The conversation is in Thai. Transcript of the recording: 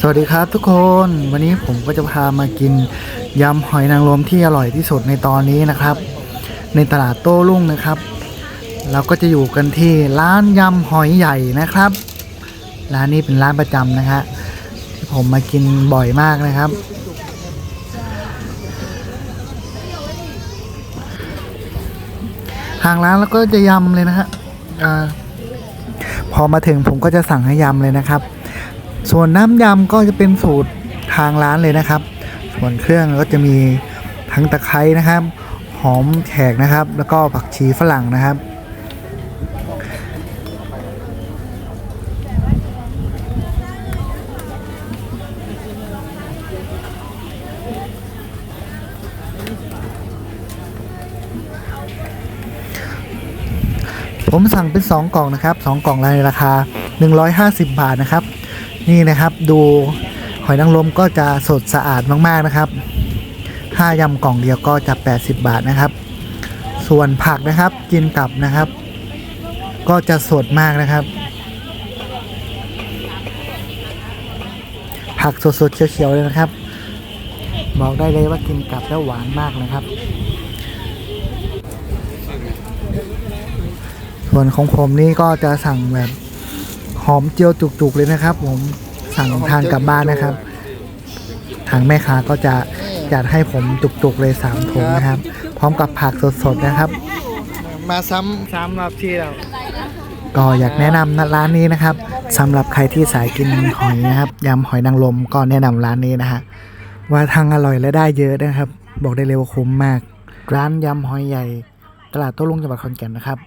สวัสดีครับทุกคนวันนี้ผมก็จะพามากินยำหอยนางรมที่อร่อยที่สุดในตอนนี้นะครับ ในตลาดโต้รุ่งนะครับ เราก็จะอยู่กันที่ร้านยำหอยใหญ่นะครับ ร้านนี้เป็นร้านประจำนะฮะที่ผมมากินบ่อยมากนะครับ ทางร้านแล้วก็จะยำเลยนะฮะพอมาถึงผมก็จะสั่งให้ยำเลยนะครับ ส่วนน้ำยำก็จะเป็นสูตรทางร้านเลยนะครับ ส่วนเครื่องก็จะมีทั้งตะไคร้นะครับ หอมแขกนะครับ แล้วก็ผักชีฝรั่งนะครับ ผมสั่งเป็น 2 กล่องนะครับ 2 กล่องในราคา 150 บาทนะครับ นี่นะครับดูหอยนางรมก็จะสดสะอาดมากๆนะครับถ้ายำกล่องเดียวก็จะ 80 บาทนะครับ ส่วนผักนะครับกินกับนะครับ ก็จะสดมากนะครับ ผักสดๆเขียวๆเลยนะครับ บอกได้เลยว่ากินกับแล้วหวานมากนะครับ ส่วนของผมนี่ก็จะสั่งแบบ หอมเจียวจุกๆเลยนะครับ ผมสั่งทานกลับบ้านนะครับ ทางแม่ค้าก็จะจัดให้ผมจุกๆเลยสามถุงนะครับ พร้อมกับผักสดๆนะครับ มาซ้ำซ้ำรอบที่เราก็อยากแนะนำนะร้านนี้นะครับสำหรับใครที่สายกินหอยนะครับยำหอยนางรมก็แนะนำร้านนี้นะฮะว่าทางอร่อยและได้เยอะนะครับ บอกได้เลยว่าคุ้มมาก ร้านยำหอยใหญ่ ตลาดโต้รุ่งจังหวัดขอนแก่นนะครับ